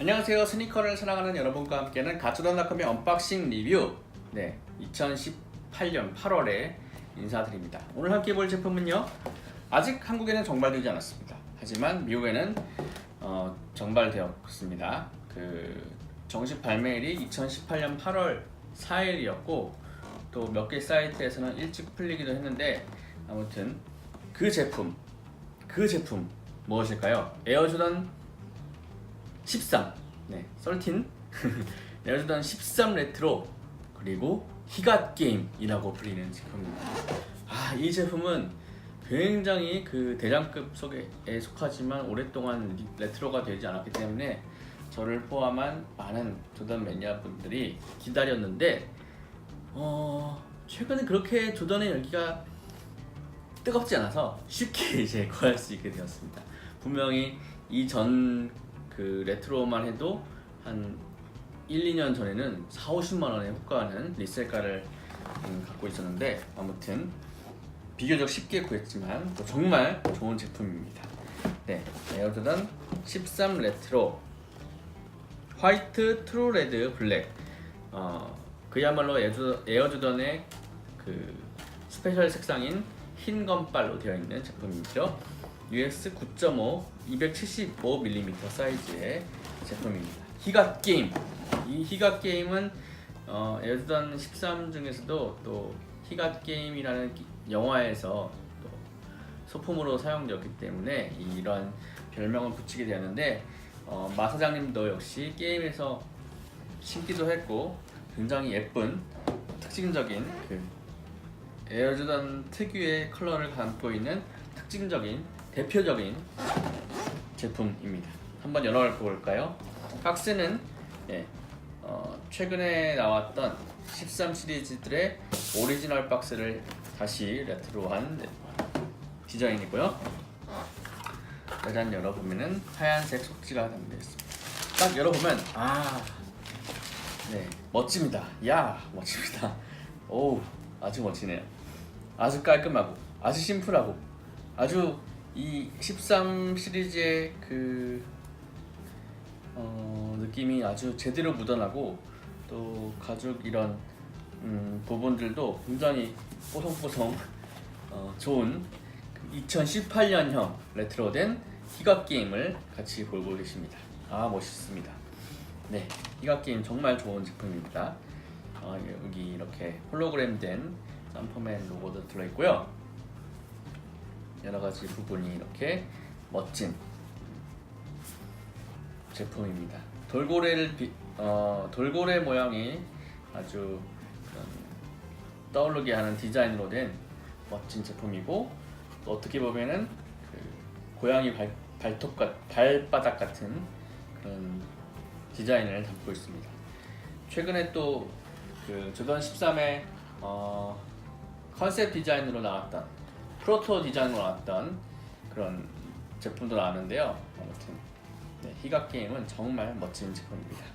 안녕하세요. 스니커를 사랑하는 여러분과 함께하는 가츠던닷컴의 언박싱 리뷰 네, 2018년 8월에 인사드립니다. 오늘 함께 볼 제품은요. 아직 한국에는 정발되지 않았습니다. 하지만 미국에는 어, 정발되었습니다. 그 정식 발매일이 2018년 8월 4일이었고 또 몇 개 사이트에서는 일찍 풀리기도 했는데 아무튼 그 제품 그 제품 무엇일까요? 에어조던 13, 네, 13, 에어조던 13 레트로 그리고 히갓 게임이라고 불리는 제품입니다. 아, 이 제품은 굉장히 그 대장급 속에 속하지만 오랫동안 리- 레트로가 되지 않았기 때문에 저를 포함한 많은 조던 매니아 분들이 기다렸는데 어, 최근에 그렇게 조던의 열기가 뜨겁지 않아서 쉽게 이제 구할 수 있게 되었습니다. 분명히 이전 그 레트로만 해도 한 1, 2년 전에는 4, 50만 원에 호가하는 리셀가를 음, 갖고 있었는데 아무튼 비교적 쉽게 구했지만 또 정말 좋은 제품입니다. 네, 에어조던 13 레트로 화이트, 트루 레드, 블랙. 어, 그야말로 에어조, 에어조던의 그 스페셜 색상인 흰 건발로 되어 있는 제품이죠. US 9.5, 275mm 사이즈의 제품입니다. 히갓 게임. 이 히갓 게임은 어, 에어조던 13 중에서도 또 히갓 게임이라는 기- 영화에서 또 소품으로 사용되었기 때문에 이런 별명을 붙이게 되었는데 어, 마 사장님도 역시 게임에서 신기도 했고 굉장히 예쁜 특징적인 그 에어조던 특유의 컬러를 담고 있는 특징적인 대표적인 제품입니다. 한번 열어 볼까요? 박스는 예, 어, 최근에 나왔던 13 시리즈들의 오리지널 박스를 다시 레트로한 네, 디자인이고요. 짜잔 열어보면은 하얀색 속지가 담겨 있습니다. 딱 열어보면 아, 네 멋집니다. 야 멋집니다. 오 아주 멋지네요. 아주 깔끔하고 아주 심플하고 아주 이 13 시리즈의 그 어, 느낌이 아주 제대로 묻어나고 또 가죽 이런 음, 부분들도 굉장히 뽀송뽀송 어, 좋은 2018년형 레트로된 히각 게임을 같이 보고 계십니다. 아 멋있습니다. 네, 히각 게임 정말 좋은 제품입니다. 어, 여기 이렇게 홀로그램된 쌈퍼맨 로고도 들어있고요. 여러 가지 부분이 이렇게 멋진 제품입니다. 돌고래를 비, 어, 돌고래 모양이 아주 그런 떠오르게 하는 디자인으로 된 멋진 제품이고 또 어떻게 보면은 그 고양이 발, 발톱 같 발바닥 같은 그런 디자인을 담고 있습니다. 최근에 또그 조던 13의 어, 컨셉 디자인으로 나왔던 프로토 디자인으로 나왔던 그런 제품도 나왔는데요. 아무튼 네, 히각 게임은 정말 멋진 제품입니다.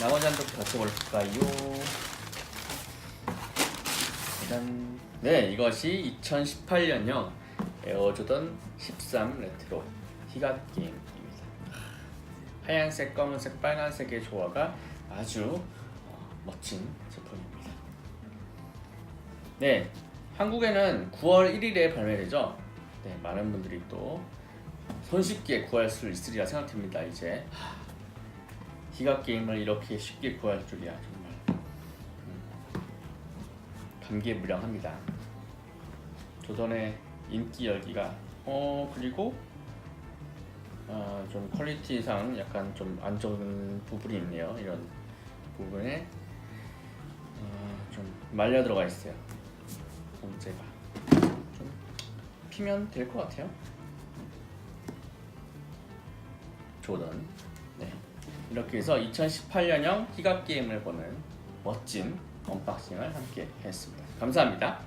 나머지 한쪽 받쳐볼까요? 일단 네 이것이 2018년형 에어조던 13 레트로 히각 게임입니다. 하얀색, 검은색, 빨간색의 조화가 아주 어, 멋진 제품입니다. 네, 한국에는 9월 1일에 발매되죠. 네, 많은 분들이 또 손쉽게 구할 수 있으리라 생각됩니다. 이제 하, 히각 게임을 이렇게 쉽게 구할 줄이야 정말 음, 감개무량합니다. 조던의 인기 열기가 어 그리고 어, 좀 퀄리티상 약간 좀 안 좋은 부분이 있네요. 이런 부분에 어, 좀 말려 들어가 있어요. 문제가 좀 피면 될 것 같아요. 조던. 네. 이렇게 해서 2018년형 히각 게임을 보는 멋진 언박싱을 함께 했습니다. 감사합니다.